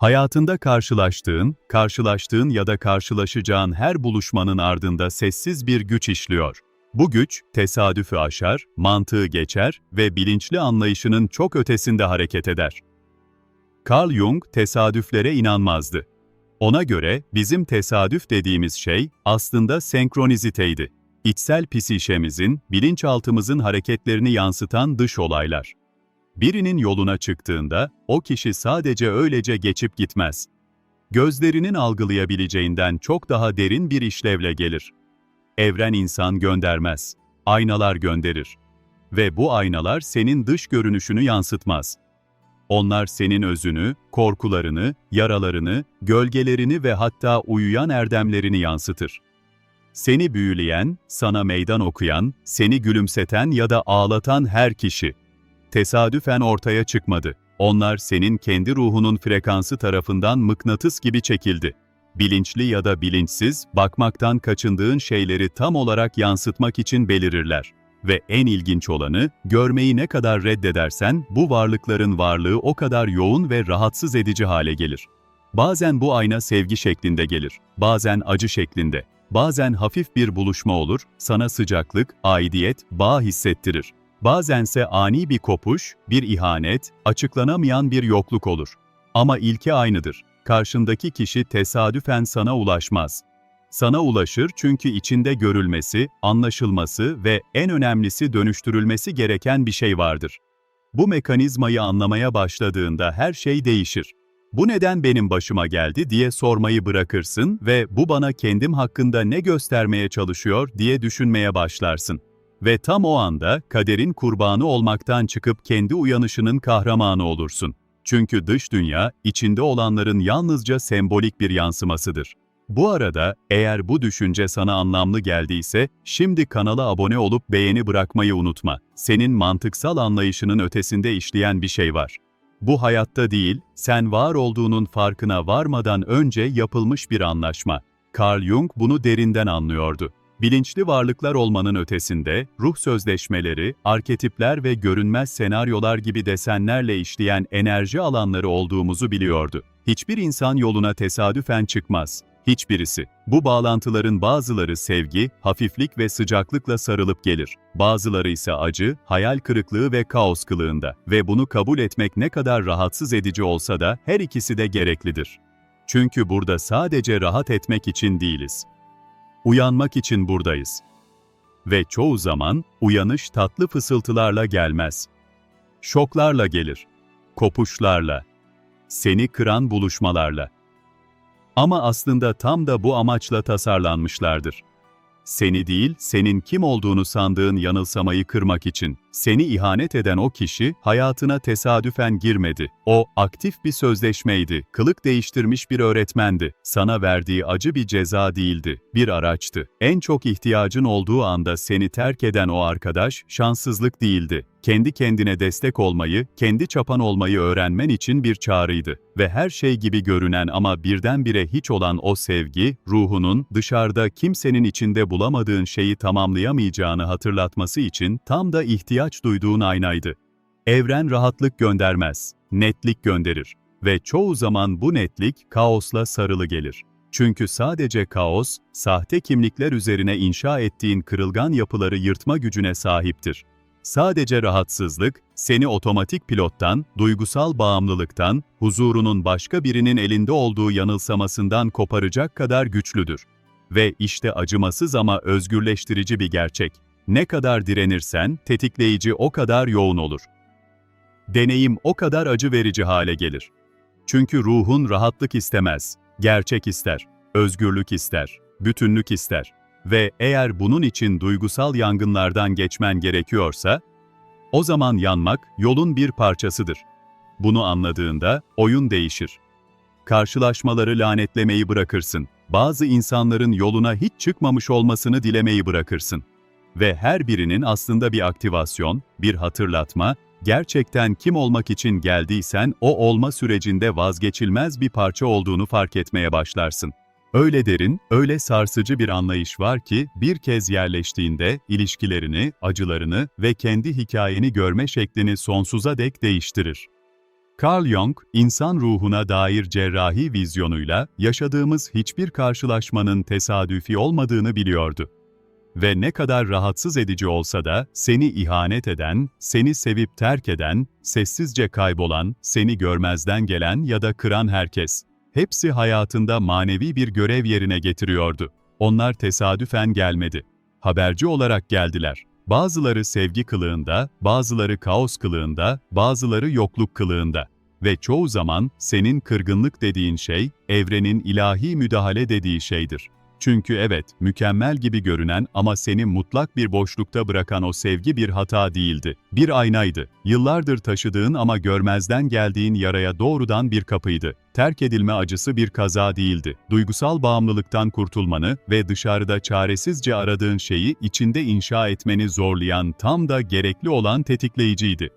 Hayatında karşılaştığın, karşılaştığın ya da karşılaşacağın her buluşmanın ardında sessiz bir güç işliyor. Bu güç, tesadüfü aşar, mantığı geçer ve bilinçli anlayışının çok ötesinde hareket eder. Carl Jung tesadüflere inanmazdı. Ona göre bizim tesadüf dediğimiz şey aslında senkroniziteydi. İçsel psişemizin, bilinçaltımızın hareketlerini yansıtan dış olaylar. Birinin yoluna çıktığında o kişi sadece öylece geçip gitmez. Gözlerinin algılayabileceğinden çok daha derin bir işlevle gelir. Evren insan göndermez, aynalar gönderir. Ve bu aynalar senin dış görünüşünü yansıtmaz. Onlar senin özünü, korkularını, yaralarını, gölgelerini ve hatta uyuyan erdemlerini yansıtır. Seni büyüleyen, sana meydan okuyan, seni gülümseten ya da ağlatan her kişi tesadüfen ortaya çıkmadı. Onlar senin kendi ruhunun frekansı tarafından mıknatıs gibi çekildi. Bilinçli ya da bilinçsiz, bakmaktan kaçındığın şeyleri tam olarak yansıtmak için belirirler. Ve en ilginç olanı, görmeyi ne kadar reddedersen, bu varlıkların varlığı o kadar yoğun ve rahatsız edici hale gelir. Bazen bu ayna sevgi şeklinde gelir, bazen acı şeklinde, bazen hafif bir buluşma olur, sana sıcaklık, aidiyet, bağ hissettirir. Bazense ani bir kopuş, bir ihanet, açıklanamayan bir yokluk olur. Ama ilke aynıdır. Karşındaki kişi tesadüfen sana ulaşmaz. Sana ulaşır çünkü içinde görülmesi, anlaşılması ve en önemlisi dönüştürülmesi gereken bir şey vardır. Bu mekanizmayı anlamaya başladığında her şey değişir. Bu neden benim başıma geldi diye sormayı bırakırsın ve bu bana kendim hakkında ne göstermeye çalışıyor diye düşünmeye başlarsın. Ve tam o anda kaderin kurbanı olmaktan çıkıp kendi uyanışının kahramanı olursun. Çünkü dış dünya, içinde olanların yalnızca sembolik bir yansımasıdır. Bu arada, eğer bu düşünce sana anlamlı geldiyse, şimdi kanala abone olup beğeni bırakmayı unutma. Senin mantıksal anlayışının ötesinde işleyen bir şey var. Bu hayatta değil, sen var olduğunun farkına varmadan önce yapılmış bir anlaşma. Carl Jung bunu derinden anlıyordu. Bilinçli varlıklar olmanın ötesinde, ruh sözleşmeleri, arketipler ve görünmez senaryolar gibi desenlerle işleyen enerji alanları olduğumuzu biliyordu. Hiçbir insan yoluna tesadüfen çıkmaz. Hiçbirisi. Bu bağlantıların bazıları sevgi, hafiflik ve sıcaklıkla sarılıp gelir. Bazıları ise acı, hayal kırıklığı ve kaos kılığında. Ve bunu kabul etmek ne kadar rahatsız edici olsa da her ikisi de gereklidir. Çünkü burada sadece rahat etmek için değiliz. Uyanmak için buradayız. Ve çoğu zaman uyanış tatlı fısıltılarla gelmez. Şoklarla gelir. Kopuşlarla. Seni kıran buluşmalarla. Ama aslında tam da bu amaçla tasarlanmışlardır. Seni değil, senin kim olduğunu sandığın yanılsamayı kırmak için. Seni ihanet eden o kişi hayatına tesadüfen girmedi. O aktif bir sözleşmeydi, kılık değiştirmiş bir öğretmendi. Sana verdiği acı bir ceza değildi, bir araçtı. En çok ihtiyacın olduğu anda seni terk eden o arkadaş şanssızlık değildi. Kendi kendine destek olmayı, kendi çapan olmayı öğrenmen için bir çağrıydı. Ve her şey gibi görünen ama birdenbire hiç olan o sevgi, ruhunun dışarıda kimsenin içinde bulamadığın şeyi tamamlayamayacağını hatırlatması için tam da ihtiyaç duyduğun aynaydı. Evren rahatlık göndermez, netlik gönderir. Ve çoğu zaman bu netlik kaosla sarılı gelir. Çünkü sadece kaos, sahte kimlikler üzerine inşa ettiğin kırılgan yapıları yırtma gücüne sahiptir. Sadece rahatsızlık, seni otomatik pilottan, duygusal bağımlılıktan, huzurunun başka birinin elinde olduğu yanılsamasından koparacak kadar güçlüdür. Ve işte acımasız ama özgürleştirici bir gerçek. Ne kadar direnirsen, tetikleyici o kadar yoğun olur. Deneyim o kadar acı verici hale gelir. Çünkü ruhun rahatlık istemez, gerçek ister, özgürlük ister, bütünlük ister. Ve eğer bunun için duygusal yangınlardan geçmen gerekiyorsa, o zaman yanmak yolun bir parçasıdır. Bunu anladığında oyun değişir. Karşılaşmaları lanetlemeyi bırakırsın. Bazı insanların yoluna hiç çıkmamış olmasını dilemeyi bırakırsın. Ve her birinin aslında bir aktivasyon, bir hatırlatma, gerçekten kim olmak için geldiysen o olma sürecinde vazgeçilmez bir parça olduğunu fark etmeye başlarsın. Öyle derin, öyle sarsıcı bir anlayış var ki bir kez yerleştiğinde ilişkilerini, acılarını ve kendi hikayeni görme şeklini sonsuza dek değiştirir. Carl Jung, insan ruhuna dair cerrahi vizyonuyla yaşadığımız hiçbir karşılaşmanın tesadüfi olmadığını biliyordu. Ve ne kadar rahatsız edici olsa da seni ihanet eden, seni sevip terk eden, sessizce kaybolan, seni görmezden gelen ya da kıran herkes, hepsi hayatında manevi bir görev yerine getiriyordu. Onlar tesadüfen gelmedi. Haberci olarak geldiler. Bazıları sevgi kılığında, bazıları kaos kılığında, bazıları yokluk kılığında. Ve çoğu zaman senin kırgınlık dediğin şey, evrenin ilahi müdahale dediği şeydir. Çünkü evet, mükemmel gibi görünen ama seni mutlak bir boşlukta bırakan o sevgi bir hata değildi. Bir aynaydı. Yıllardır taşıdığın ama görmezden geldiğin yaraya doğrudan bir kapıydı. Terk edilme acısı bir kaza değildi. Duygusal bağımlılıktan kurtulmanı ve dışarıda çaresizce aradığın şeyi içinde inşa etmeni zorlayan tam da gerekli olan tetikleyiciydi.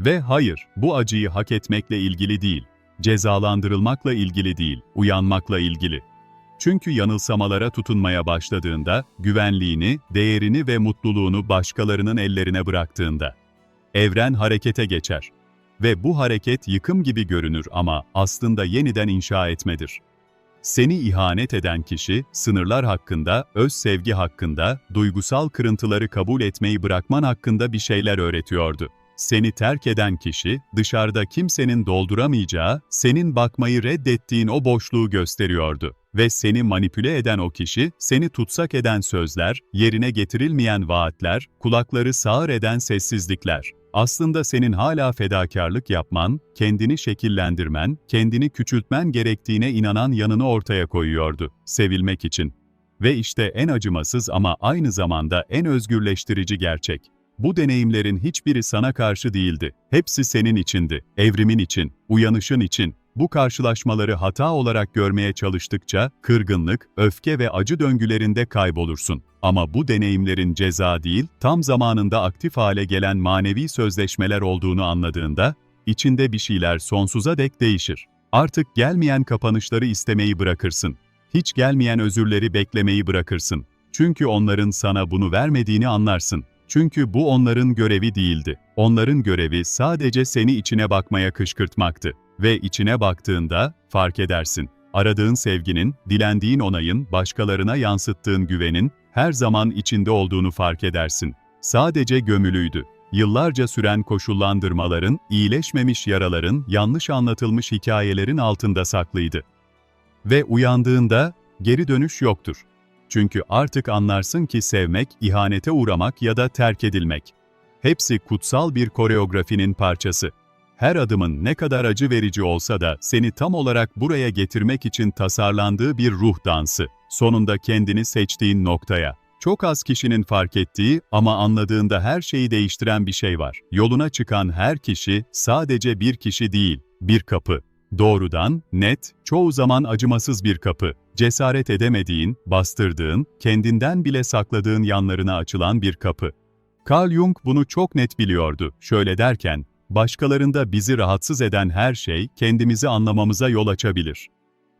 Ve hayır, bu acıyı hak etmekle ilgili değil, cezalandırılmakla ilgili değil, uyanmakla ilgili. Çünkü yanılsamalara tutunmaya başladığında, güvenliğini, değerini ve mutluluğunu başkalarının ellerine bıraktığında, evren harekete geçer. Ve bu hareket yıkım gibi görünür ama aslında yeniden inşa etmedir. Seni ihanet eden kişi, sınırlar hakkında, öz sevgi hakkında, duygusal kırıntıları kabul etmeyi bırakman hakkında bir şeyler öğretiyordu. Seni terk eden kişi, dışarıda kimsenin dolduramayacağı, senin bakmayı reddettiğin o boşluğu gösteriyordu. Ve seni manipüle eden o kişi, seni tutsak eden sözler, yerine getirilmeyen vaatler, kulakları sağır eden sessizlikler. Aslında senin hala fedakarlık yapman, kendini şekillendirmen, kendini küçültmen gerektiğine inanan yanını ortaya koyuyordu, sevilmek için. Ve işte en acımasız ama aynı zamanda en özgürleştirici gerçek. Bu deneyimlerin hiçbiri sana karşı değildi. Hepsi senin içindi. Evrimin için, uyanışın için. Bu karşılaşmaları hata olarak görmeye çalıştıkça kırgınlık, öfke ve acı döngülerinde kaybolursun. Ama bu deneyimlerin ceza değil, tam zamanında aktif hale gelen manevi sözleşmeler olduğunu anladığında, içinde bir şeyler sonsuza dek değişir. Artık gelmeyen kapanışları istemeyi bırakırsın. Hiç gelmeyen özürleri beklemeyi bırakırsın. Çünkü onların sana bunu vermediğini anlarsın. Çünkü bu onların görevi değildi. Onların görevi sadece seni içine bakmaya kışkırtmaktı. Ve içine baktığında fark edersin. Aradığın sevginin, dilendiğin onayın, başkalarına yansıttığın güvenin her zaman içinde olduğunu fark edersin. Sadece gömülüydü. Yıllarca süren koşullandırmaların, iyileşmemiş yaraların, yanlış anlatılmış hikayelerin altında saklıydı. Ve uyandığında geri dönüş yoktur. Çünkü artık anlarsın ki sevmek, ihanete uğramak ya da terk edilmek. Hepsi kutsal bir koreografinin parçası. Her adımın ne kadar acı verici olsa da seni tam olarak buraya getirmek için tasarlandığı bir ruh dansı. Sonunda kendini seçtiğin noktaya. Çok az kişinin fark ettiği ama anladığında her şeyi değiştiren bir şey var. Yoluna çıkan her kişi sadece bir kişi değil, bir kapı. Doğrudan, net, çoğu zaman acımasız bir kapı. Cesaret edemediğin, bastırdığın, kendinden bile sakladığın yanlarına açılan bir kapı. Carl Jung bunu çok net biliyordu. Şöyle derken, başkalarında bizi rahatsız eden her şey kendimizi anlamamıza yol açabilir.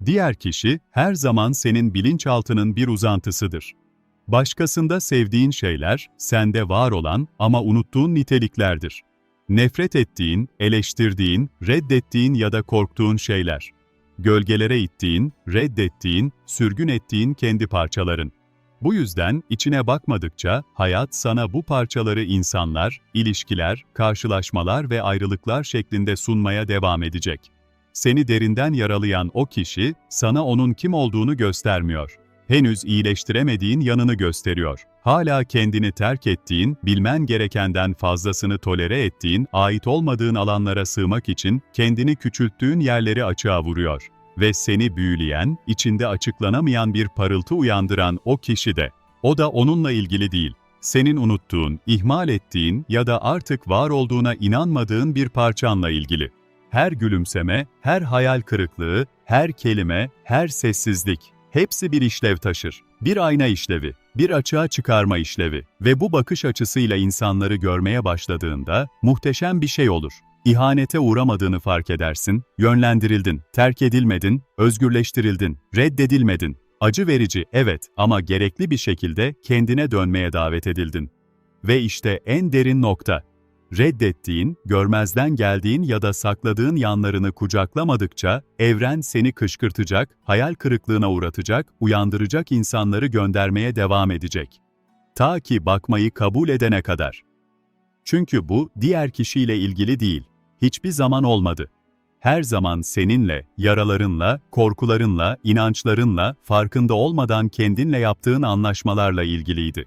Diğer kişi her zaman senin bilinçaltının bir uzantısıdır. Başkasında sevdiğin şeyler, sende var olan ama unuttuğun niteliklerdir. Nefret ettiğin, eleştirdiğin, reddettiğin ya da korktuğun şeyler. Gölgelere ittiğin, reddettiğin, sürgün ettiğin kendi parçaların. Bu yüzden içine bakmadıkça hayat sana bu parçaları insanlar, ilişkiler, karşılaşmalar ve ayrılıklar şeklinde sunmaya devam edecek. Seni derinden yaralayan o kişi sana onun kim olduğunu göstermiyor henüz iyileştiremediğin yanını gösteriyor. Hala kendini terk ettiğin, bilmen gerekenden fazlasını tolere ettiğin, ait olmadığın alanlara sığmak için kendini küçülttüğün yerleri açığa vuruyor. Ve seni büyüleyen, içinde açıklanamayan bir parıltı uyandıran o kişi de. O da onunla ilgili değil. Senin unuttuğun, ihmal ettiğin ya da artık var olduğuna inanmadığın bir parçanla ilgili. Her gülümseme, her hayal kırıklığı, her kelime, her sessizlik Hepsi bir işlev taşır. Bir ayna işlevi, bir açığa çıkarma işlevi ve bu bakış açısıyla insanları görmeye başladığında muhteşem bir şey olur. İhanete uğramadığını fark edersin, yönlendirildin, terk edilmedin, özgürleştirildin, reddedilmedin. Acı verici, evet ama gerekli bir şekilde kendine dönmeye davet edildin. Ve işte en derin nokta. reddettiğin, görmezden geldiğin ya da sakladığın yanlarını kucaklamadıkça, evren seni kışkırtacak, hayal kırıklığına uğratacak, uyandıracak insanları göndermeye devam edecek. Ta ki bakmayı kabul edene kadar. Çünkü bu, diğer kişiyle ilgili değil, hiçbir zaman olmadı. Her zaman seninle, yaralarınla, korkularınla, inançlarınla, farkında olmadan kendinle yaptığın anlaşmalarla ilgiliydi.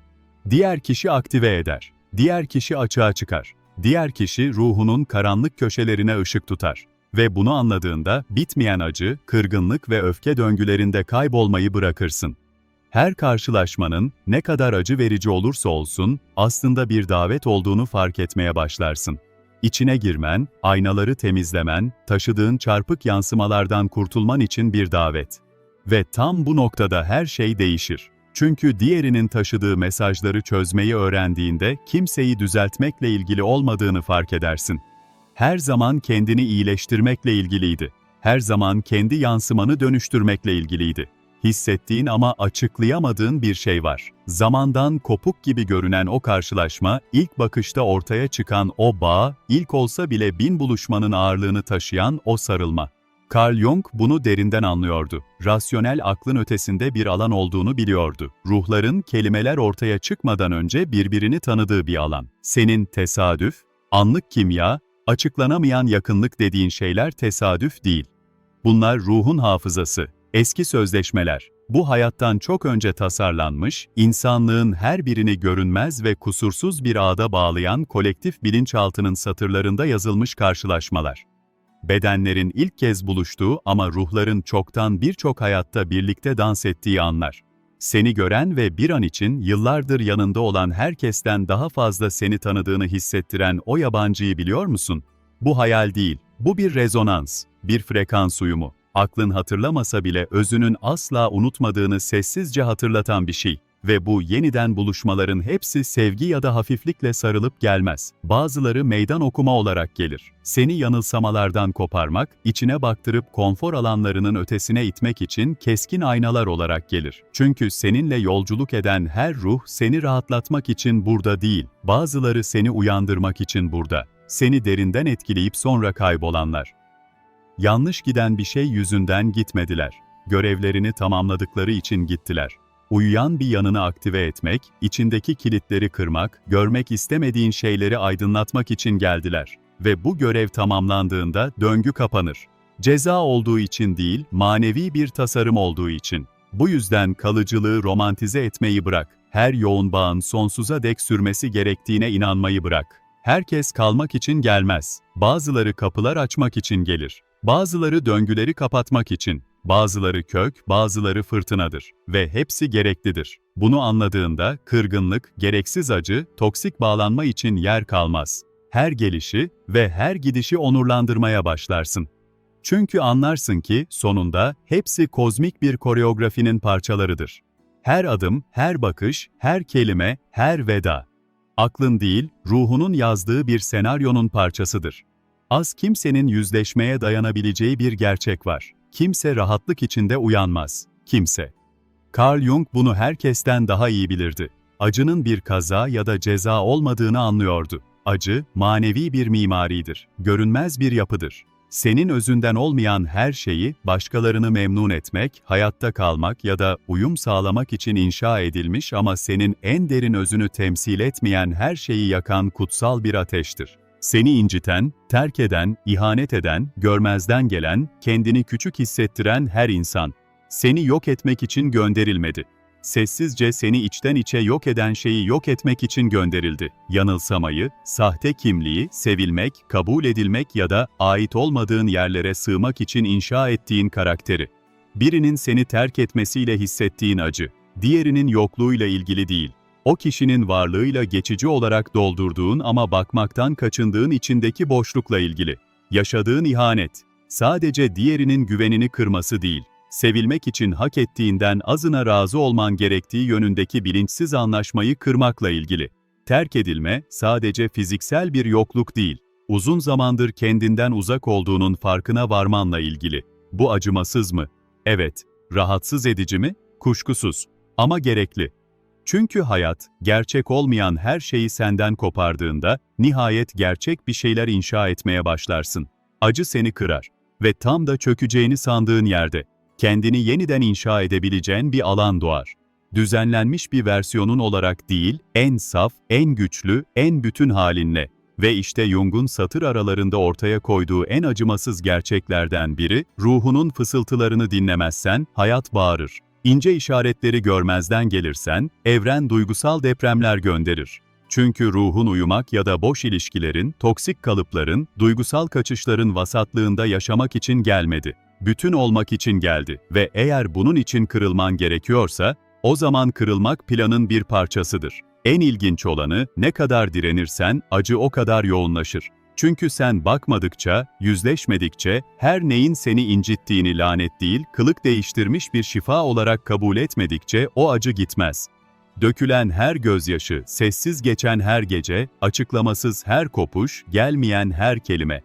Diğer kişi aktive eder. Diğer kişi açığa çıkar. Diğer kişi ruhunun karanlık köşelerine ışık tutar. Ve bunu anladığında bitmeyen acı, kırgınlık ve öfke döngülerinde kaybolmayı bırakırsın. Her karşılaşmanın ne kadar acı verici olursa olsun aslında bir davet olduğunu fark etmeye başlarsın. İçine girmen, aynaları temizlemen, taşıdığın çarpık yansımalardan kurtulman için bir davet. Ve tam bu noktada her şey değişir. Çünkü diğerinin taşıdığı mesajları çözmeyi öğrendiğinde kimseyi düzeltmekle ilgili olmadığını fark edersin. Her zaman kendini iyileştirmekle ilgiliydi. Her zaman kendi yansımanı dönüştürmekle ilgiliydi. Hissettiğin ama açıklayamadığın bir şey var. Zamandan kopuk gibi görünen o karşılaşma, ilk bakışta ortaya çıkan o bağ, ilk olsa bile bin buluşmanın ağırlığını taşıyan o sarılma. Carl Jung bunu derinden anlıyordu. Rasyonel aklın ötesinde bir alan olduğunu biliyordu. Ruhların kelimeler ortaya çıkmadan önce birbirini tanıdığı bir alan. Senin tesadüf, anlık kimya, açıklanamayan yakınlık dediğin şeyler tesadüf değil. Bunlar ruhun hafızası, eski sözleşmeler. Bu hayattan çok önce tasarlanmış, insanlığın her birini görünmez ve kusursuz bir ağda bağlayan kolektif bilinçaltının satırlarında yazılmış karşılaşmalar bedenlerin ilk kez buluştuğu ama ruhların çoktan birçok hayatta birlikte dans ettiği anlar. Seni gören ve bir an için yıllardır yanında olan herkesten daha fazla seni tanıdığını hissettiren o yabancıyı biliyor musun? Bu hayal değil, bu bir rezonans, bir frekans uyumu. Aklın hatırlamasa bile özünün asla unutmadığını sessizce hatırlatan bir şey. Ve bu yeniden buluşmaların hepsi sevgi ya da hafiflikle sarılıp gelmez. Bazıları meydan okuma olarak gelir. Seni yanılsamalardan koparmak, içine baktırıp konfor alanlarının ötesine itmek için keskin aynalar olarak gelir. Çünkü seninle yolculuk eden her ruh seni rahatlatmak için burada değil. Bazıları seni uyandırmak için burada. Seni derinden etkileyip sonra kaybolanlar. Yanlış giden bir şey yüzünden gitmediler. Görevlerini tamamladıkları için gittiler. Uyuyan bir yanını aktive etmek, içindeki kilitleri kırmak, görmek istemediğin şeyleri aydınlatmak için geldiler. Ve bu görev tamamlandığında döngü kapanır. Ceza olduğu için değil, manevi bir tasarım olduğu için. Bu yüzden kalıcılığı romantize etmeyi bırak. Her yoğun bağın sonsuza dek sürmesi gerektiğine inanmayı bırak. Herkes kalmak için gelmez. Bazıları kapılar açmak için gelir. Bazıları döngüleri kapatmak için. Bazıları kök, bazıları fırtınadır ve hepsi gereklidir. Bunu anladığında kırgınlık, gereksiz acı, toksik bağlanma için yer kalmaz. Her gelişi ve her gidişi onurlandırmaya başlarsın. Çünkü anlarsın ki sonunda hepsi kozmik bir koreografinin parçalarıdır. Her adım, her bakış, her kelime, her veda. Aklın değil, ruhunun yazdığı bir senaryonun parçasıdır. Az kimsenin yüzleşmeye dayanabileceği bir gerçek var. Kimse rahatlık içinde uyanmaz. Kimse. Carl Jung bunu herkesten daha iyi bilirdi. Acının bir kaza ya da ceza olmadığını anlıyordu. Acı, manevi bir mimaridir, görünmez bir yapıdır. Senin özünden olmayan her şeyi başkalarını memnun etmek, hayatta kalmak ya da uyum sağlamak için inşa edilmiş ama senin en derin özünü temsil etmeyen her şeyi yakan kutsal bir ateştir. Seni inciten, terk eden, ihanet eden, görmezden gelen, kendini küçük hissettiren her insan. Seni yok etmek için gönderilmedi. Sessizce seni içten içe yok eden şeyi yok etmek için gönderildi. Yanılsamayı, sahte kimliği, sevilmek, kabul edilmek ya da ait olmadığın yerlere sığmak için inşa ettiğin karakteri. Birinin seni terk etmesiyle hissettiğin acı, diğerinin yokluğuyla ilgili değil o kişinin varlığıyla geçici olarak doldurduğun ama bakmaktan kaçındığın içindeki boşlukla ilgili. Yaşadığın ihanet, sadece diğerinin güvenini kırması değil, sevilmek için hak ettiğinden azına razı olman gerektiği yönündeki bilinçsiz anlaşmayı kırmakla ilgili. Terk edilme, sadece fiziksel bir yokluk değil, uzun zamandır kendinden uzak olduğunun farkına varmanla ilgili. Bu acımasız mı? Evet. Rahatsız edici mi? Kuşkusuz. Ama gerekli. Çünkü hayat, gerçek olmayan her şeyi senden kopardığında, nihayet gerçek bir şeyler inşa etmeye başlarsın. Acı seni kırar ve tam da çökeceğini sandığın yerde, kendini yeniden inşa edebileceğin bir alan doğar. Düzenlenmiş bir versiyonun olarak değil, en saf, en güçlü, en bütün halinle. Ve işte Jung'un satır aralarında ortaya koyduğu en acımasız gerçeklerden biri, ruhunun fısıltılarını dinlemezsen hayat bağırır. İnce işaretleri görmezden gelirsen, evren duygusal depremler gönderir. Çünkü ruhun uyumak ya da boş ilişkilerin, toksik kalıpların, duygusal kaçışların vasatlığında yaşamak için gelmedi. Bütün olmak için geldi ve eğer bunun için kırılman gerekiyorsa, o zaman kırılmak planın bir parçasıdır. En ilginç olanı, ne kadar direnirsen acı o kadar yoğunlaşır. Çünkü sen bakmadıkça, yüzleşmedikçe, her neyin seni incittiğini lanet değil, kılık değiştirmiş bir şifa olarak kabul etmedikçe o acı gitmez. Dökülen her gözyaşı, sessiz geçen her gece, açıklamasız her kopuş, gelmeyen her kelime.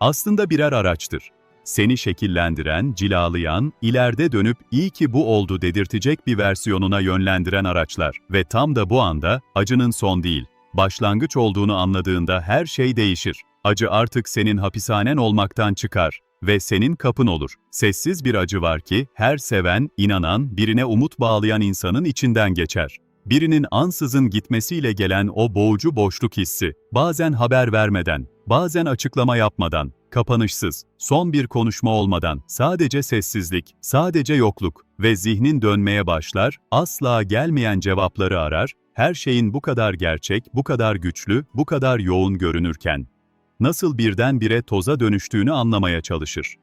Aslında birer araçtır. Seni şekillendiren, cilalayan, ileride dönüp iyi ki bu oldu dedirtecek bir versiyonuna yönlendiren araçlar. Ve tam da bu anda, acının son değil, başlangıç olduğunu anladığında her şey değişir. Acı artık senin hapishanen olmaktan çıkar ve senin kapın olur. Sessiz bir acı var ki her seven, inanan, birine umut bağlayan insanın içinden geçer. Birinin ansızın gitmesiyle gelen o boğucu boşluk hissi, bazen haber vermeden, bazen açıklama yapmadan, kapanışsız, son bir konuşma olmadan, sadece sessizlik, sadece yokluk ve zihnin dönmeye başlar, asla gelmeyen cevapları arar, her şeyin bu kadar gerçek, bu kadar güçlü, bu kadar yoğun görünürken, nasıl birdenbire toza dönüştüğünü anlamaya çalışır.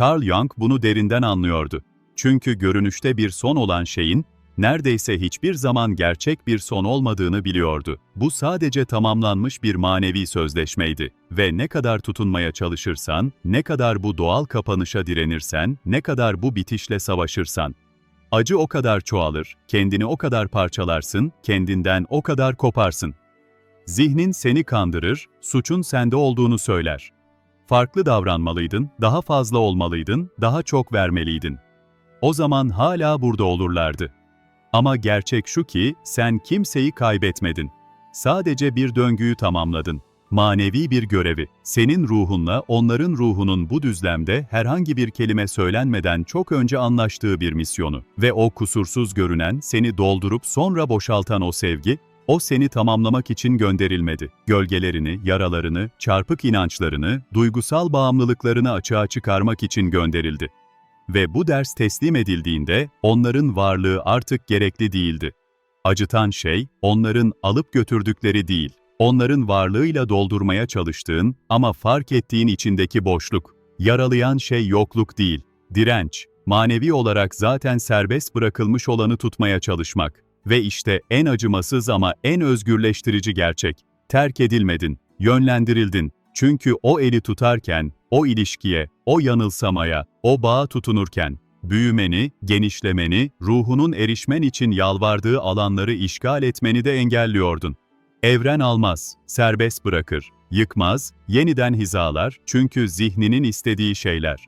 Carl Jung bunu derinden anlıyordu. Çünkü görünüşte bir son olan şeyin, neredeyse hiçbir zaman gerçek bir son olmadığını biliyordu. Bu sadece tamamlanmış bir manevi sözleşmeydi ve ne kadar tutunmaya çalışırsan, ne kadar bu doğal kapanışa direnirsen, ne kadar bu bitişle savaşırsan, acı o kadar çoğalır, kendini o kadar parçalarsın, kendinden o kadar koparsın. Zihnin seni kandırır, suçun sende olduğunu söyler. Farklı davranmalıydın, daha fazla olmalıydın, daha çok vermeliydin. O zaman hala burada olurlardı. Ama gerçek şu ki sen kimseyi kaybetmedin. Sadece bir döngüyü tamamladın. Manevi bir görevi. Senin ruhunla onların ruhunun bu düzlemde herhangi bir kelime söylenmeden çok önce anlaştığı bir misyonu. Ve o kusursuz görünen, seni doldurup sonra boşaltan o sevgi, o seni tamamlamak için gönderilmedi. Gölgelerini, yaralarını, çarpık inançlarını, duygusal bağımlılıklarını açığa çıkarmak için gönderildi. Ve bu ders teslim edildiğinde onların varlığı artık gerekli değildi. Acıtan şey, onların alıp götürdükleri değil, onların varlığıyla doldurmaya çalıştığın ama fark ettiğin içindeki boşluk. Yaralayan şey yokluk değil, direnç, manevi olarak zaten serbest bırakılmış olanı tutmaya çalışmak. Ve işte en acımasız ama en özgürleştirici gerçek. Terk edilmedin, yönlendirildin. Çünkü o eli tutarken, o ilişkiye, o yanılsamaya, o bağa tutunurken, büyümeni, genişlemeni, ruhunun erişmen için yalvardığı alanları işgal etmeni de engelliyordun. Evren almaz, serbest bırakır, yıkmaz, yeniden hizalar çünkü zihninin istediği şeyler.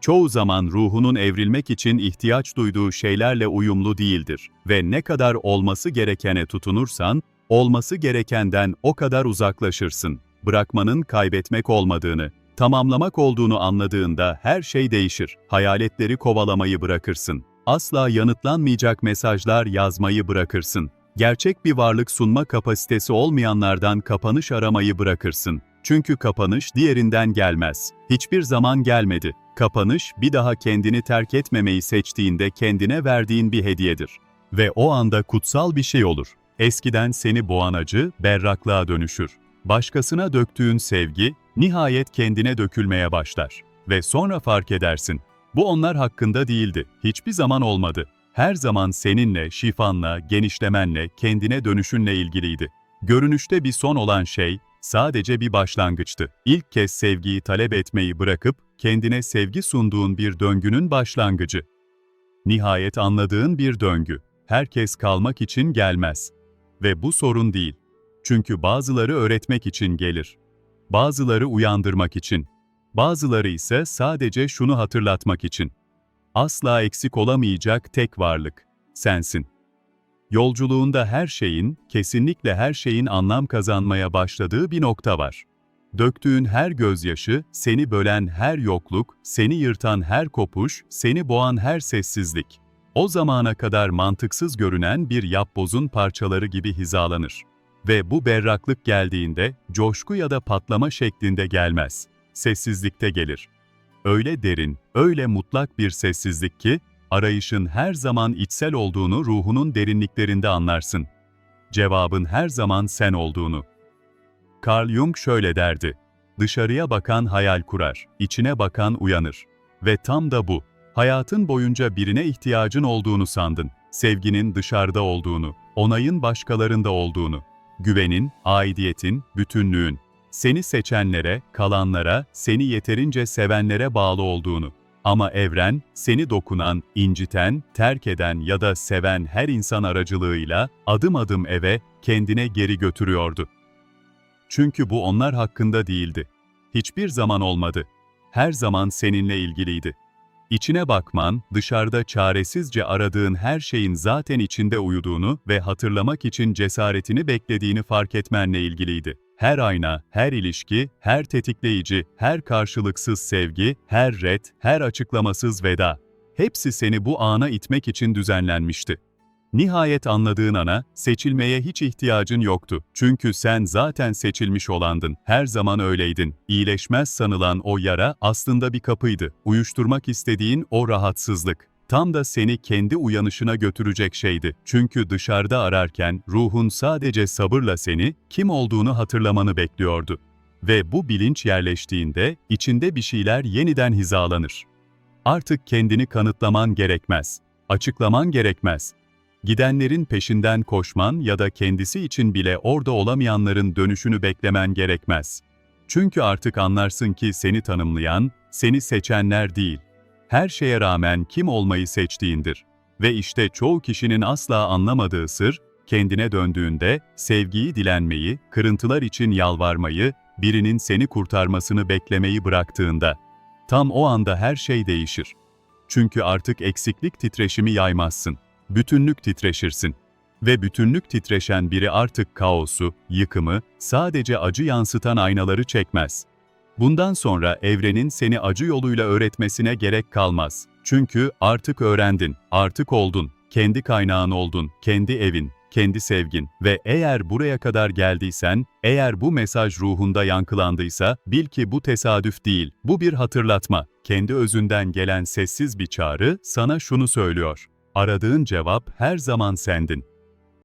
Çoğu zaman ruhunun evrilmek için ihtiyaç duyduğu şeylerle uyumlu değildir ve ne kadar olması gerekene tutunursan, olması gerekenden o kadar uzaklaşırsın. Bırakmanın kaybetmek olmadığını, tamamlamak olduğunu anladığında her şey değişir. Hayaletleri kovalamayı bırakırsın. Asla yanıtlanmayacak mesajlar yazmayı bırakırsın. Gerçek bir varlık sunma kapasitesi olmayanlardan kapanış aramayı bırakırsın. Çünkü kapanış diğerinden gelmez. Hiçbir zaman gelmedi. Kapanış, bir daha kendini terk etmemeyi seçtiğinde kendine verdiğin bir hediyedir. Ve o anda kutsal bir şey olur. Eskiden seni boğan acı, berraklığa dönüşür. Başkasına döktüğün sevgi, nihayet kendine dökülmeye başlar. Ve sonra fark edersin. Bu onlar hakkında değildi, hiçbir zaman olmadı. Her zaman seninle, şifanla, genişlemenle, kendine dönüşünle ilgiliydi. Görünüşte bir son olan şey, sadece bir başlangıçtı. İlk kez sevgiyi talep etmeyi bırakıp, kendine sevgi sunduğun bir döngünün başlangıcı. Nihayet anladığın bir döngü. Herkes kalmak için gelmez. Ve bu sorun değil. Çünkü bazıları öğretmek için gelir. Bazıları uyandırmak için. Bazıları ise sadece şunu hatırlatmak için. Asla eksik olamayacak tek varlık sensin. Yolculuğunda her şeyin, kesinlikle her şeyin anlam kazanmaya başladığı bir nokta var. Döktüğün her gözyaşı, seni bölen her yokluk, seni yırtan her kopuş, seni boğan her sessizlik. O zamana kadar mantıksız görünen bir yapbozun parçaları gibi hizalanır. Ve bu berraklık geldiğinde, coşku ya da patlama şeklinde gelmez. Sessizlikte gelir. Öyle derin, öyle mutlak bir sessizlik ki, arayışın her zaman içsel olduğunu ruhunun derinliklerinde anlarsın. Cevabın her zaman sen olduğunu. Carl Jung şöyle derdi. Dışarıya bakan hayal kurar, içine bakan uyanır. Ve tam da bu. Hayatın boyunca birine ihtiyacın olduğunu sandın. Sevginin dışarıda olduğunu, onayın başkalarında olduğunu, güvenin, aidiyetin, bütünlüğün, seni seçenlere, kalanlara, seni yeterince sevenlere bağlı olduğunu. Ama evren, seni dokunan, inciten, terk eden ya da seven her insan aracılığıyla adım adım eve, kendine geri götürüyordu. Çünkü bu onlar hakkında değildi. Hiçbir zaman olmadı. Her zaman seninle ilgiliydi. İçine bakman, dışarıda çaresizce aradığın her şeyin zaten içinde uyuduğunu ve hatırlamak için cesaretini beklediğini fark etmenle ilgiliydi. Her ayna, her ilişki, her tetikleyici, her karşılıksız sevgi, her ret, her açıklamasız veda. Hepsi seni bu ana itmek için düzenlenmişti. Nihayet anladığın ana, seçilmeye hiç ihtiyacın yoktu. Çünkü sen zaten seçilmiş olandın. Her zaman öyleydin. İyileşmez sanılan o yara aslında bir kapıydı. Uyuşturmak istediğin o rahatsızlık. Tam da seni kendi uyanışına götürecek şeydi. Çünkü dışarıda ararken ruhun sadece sabırla seni, kim olduğunu hatırlamanı bekliyordu. Ve bu bilinç yerleştiğinde içinde bir şeyler yeniden hizalanır. Artık kendini kanıtlaman gerekmez. Açıklaman gerekmez. Gidenlerin peşinden koşman ya da kendisi için bile orada olamayanların dönüşünü beklemen gerekmez. Çünkü artık anlarsın ki seni tanımlayan, seni seçenler değil, her şeye rağmen kim olmayı seçtiğindir. Ve işte çoğu kişinin asla anlamadığı sır, kendine döndüğünde sevgiyi dilenmeyi, kırıntılar için yalvarmayı, birinin seni kurtarmasını beklemeyi bıraktığında. Tam o anda her şey değişir. Çünkü artık eksiklik titreşimi yaymazsın. Bütünlük titreşirsin. Ve bütünlük titreşen biri artık kaosu, yıkımı, sadece acı yansıtan aynaları çekmez. Bundan sonra evrenin seni acı yoluyla öğretmesine gerek kalmaz. Çünkü artık öğrendin, artık oldun, kendi kaynağın oldun, kendi evin, kendi sevgin ve eğer buraya kadar geldiysen, eğer bu mesaj ruhunda yankılandıysa, bil ki bu tesadüf değil, bu bir hatırlatma. Kendi özünden gelen sessiz bir çağrı sana şunu söylüyor. Aradığın cevap her zaman sendin.